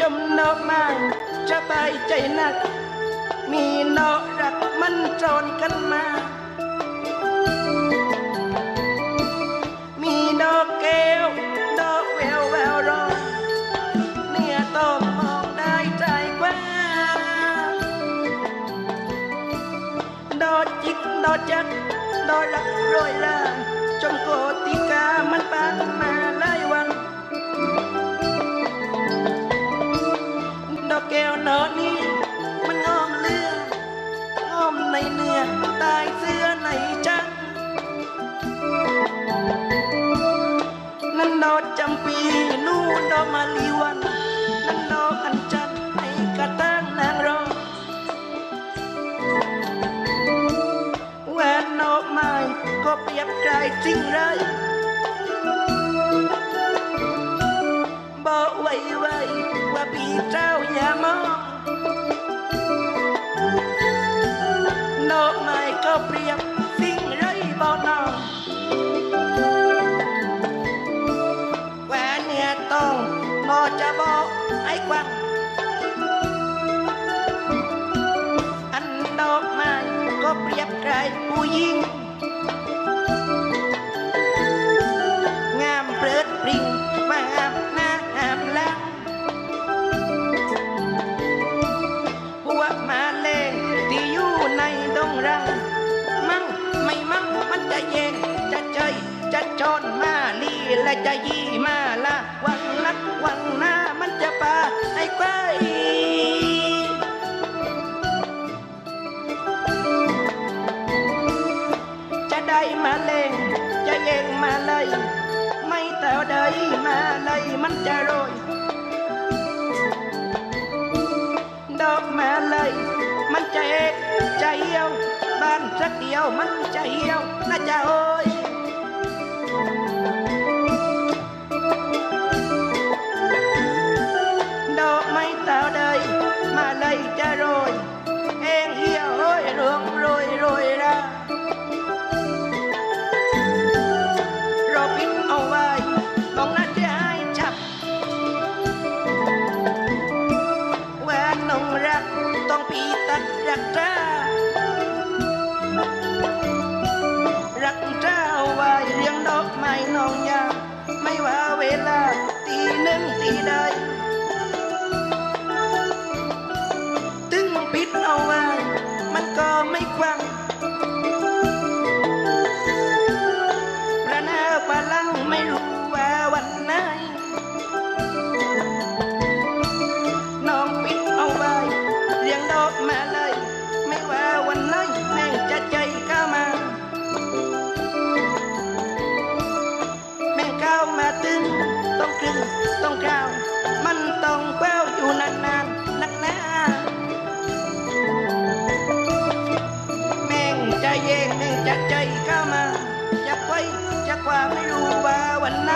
จมนอกมาจะไปใจนัก มีนอรักมันจรกันมา มีดอกแก้วดอกแววแววรอเนี่ยต้องมองได้ใจกว่าดอจิกดอจักดอรักโรยราจมโกติกามันปานมาหล ใต้เสื้อในใจ งามเปริดปริงมางามหน้างามหลังหัวมาเลงที่อยู่ในดงรัง มั่งไม่มั่งมันจะแยงจะเจยจะจอนมาลีและจะยี่มาละวังนักวังหน้ามันจะปาไอ้ควา มาเลงจะแยงมาเลยไม่แต่ใดมาเลยมันจะโรยดอกมาเลยมันจะเอกใจเหี่ยวบ้านสักเดียวมันจะเหี่ยวน่าจะโอ้ยดอกไม้เต่าใดมาเลยจะโรย งต้องกราว มันต้องแป้วอยู่นานๆนักหนาแม่งจะแย่งแม่งจะใจเข้ามาจะไว้จะกว่าไม่รู้ว่าวันไหน